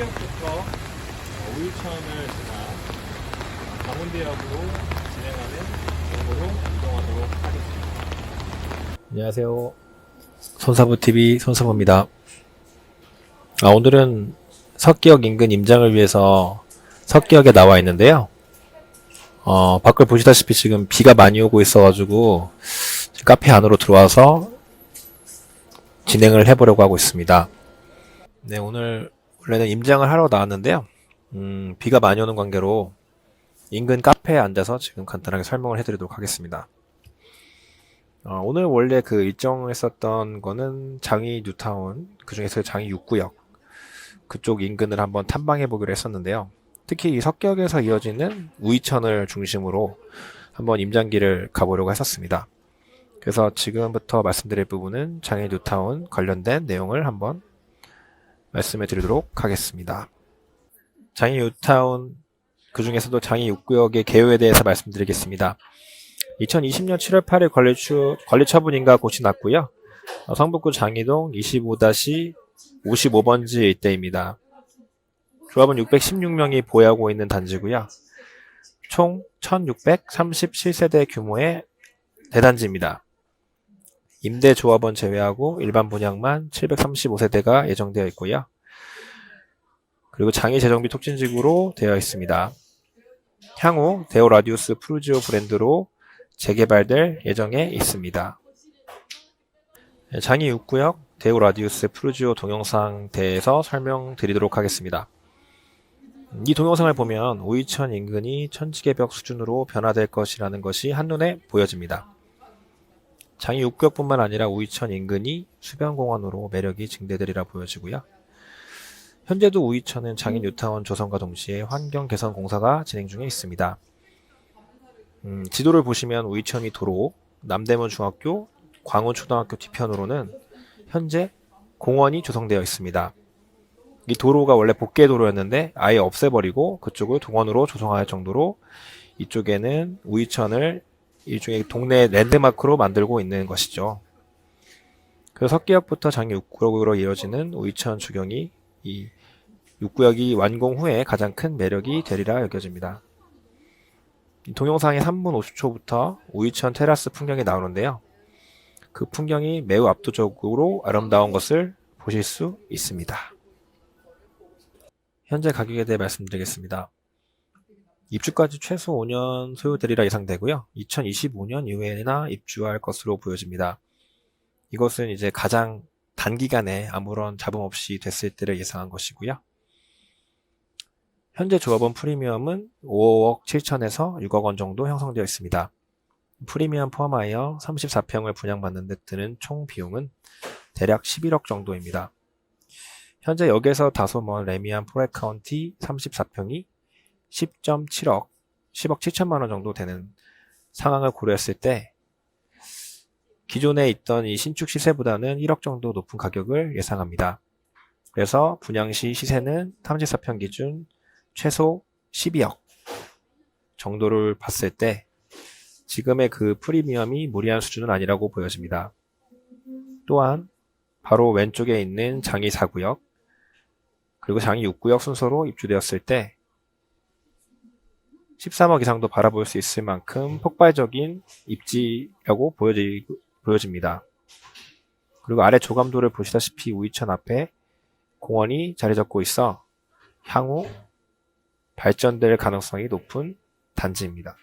석기역부터 우유천을 지나 강원대역으로 진행하는 경로로 이동하도록 하겠습니다. 안녕하세요. 손사부TV 손사부입니다. 아, 오늘은 석기역 인근 임장을 위해서 석기역에 나와 있는데요. 어, 밖을 보시다시피 지금 비가 많이 오고 있어가지고 카페 안으로 들어와서 진행을 해보려고 하고 있습니다. 네, 오늘 원래는 임장을 하러 나왔는데요. 음, 비가 많이 오는 관계로 인근 카페에 앉아서 지금 간단하게 설명을 해드리도록 하겠습니다. 어, 오늘 원래 그 일정했었던 거는 장이 뉴타운, 그 중에서 장이 6구역, 그쪽 인근을 한번 탐방해 보기로 했었는데요. 특히 이 석격에서 이어지는 우이천을 중심으로 한번 임장기를 가보려고 했었습니다. 그래서 지금부터 말씀드릴 부분은 장애 뉴타운 관련된 내용을 한번 말씀해 드리도록 하겠습니다. 장애 뉴타운 그 중에서도 장애 6구역의 개요에 대해서 말씀드리겠습니다. 2020년 7월 8일 관리, 추, 관리 처분인가 고시 났고요. 어, 성북구 장이동 25-55번지 일대입니다. 조합은 616명이 보유하고 있는 단지고요. 총 1637세대 규모의 대단지입니다. 임대 조합원 제외하고 일반 분양만 735세대가 예정되어 있고요. 그리고 장애 재정비 촉진지구로 되어 있습니다. 향후 데오 라디우스 프루지오 브랜드로 재개발될 예정에 있습니다. 네, 장이 6구역 데오 라디우스 프루지오 동영상 대해서 설명드리도록 하겠습니다. 이 동영상을 보면 우이천 인근이 천지개벽 수준으로 변화될 것이라는 것이 한눈에 보여집니다. 장이 6구역뿐만 아니라 우이천 인근이 수변공원으로 매력이 증대되리라 보여지고요. 현재도 우이천은 장인 뉴타운 조성과 동시에 환경 개선 공사가 진행 중에 있습니다. 음, 지도를 보시면 우이천이 도로, 남대문 중학교, 광운 초등학교 뒤편으로는 현재 공원이 조성되어 있습니다. 이 도로가 원래 복개 도로였는데 아예 없애버리고 그쪽을 동원으로 조성할 정도로 이쪽에는 우이천을 일종의 동네 랜드마크로 만들고 있는 것이죠. 그래서 석기역부터 장기 6구역으로 이어지는 우이천 주경이 이 6구역이 완공 후에 가장 큰 매력이 되리라 여겨집니다. 이 동영상의 3분 50초부터 우이천 테라스 풍경이 나오는데요. 그 풍경이 매우 압도적으로 아름다운 것을 보실 수 있습니다. 현재 가격에 대해 말씀드리겠습니다. 입주까지 최소 5년 소요되리라 예상되고요. 2025년 이후에나 입주할 것으로 보여집니다. 이것은 이제 가장 단기간에 아무런 잡음 없이 됐을 때를 예상한 것이고요. 현재 조합원 프리미엄은 5억 7천에서 6억 원 정도 형성되어 있습니다. 프리미엄 포함하여 34평을 분양받는 데 드는 총 비용은 대략 11억 정도입니다. 현재 역에서 다소 먼 레미안 포레 카운티 34평이 10.7억, 10억 7천만 원 정도 되는 상황을 고려했을 때 기존에 있던 이 신축 시세보다는 1억 정도 높은 가격을 예상합니다. 그래서 분양 시 시세는 34평 기준 최소 12억 정도를 봤을 때 지금의 그 프리미엄이 무리한 수준은 아니라고 보여집니다. 또한 바로 왼쪽에 있는 장이 4구역 그리고 장이 6구역 순서로 입주되었을 때 13억 이상도 바라볼 수 있을 만큼 폭발적인 입지라고 보여지, 보여집니다. 그리고 아래 조감도를 보시다시피 우이천 앞에 공원이 자리 잡고 있어 향후 발전될 가능성이 높은 단지입니다.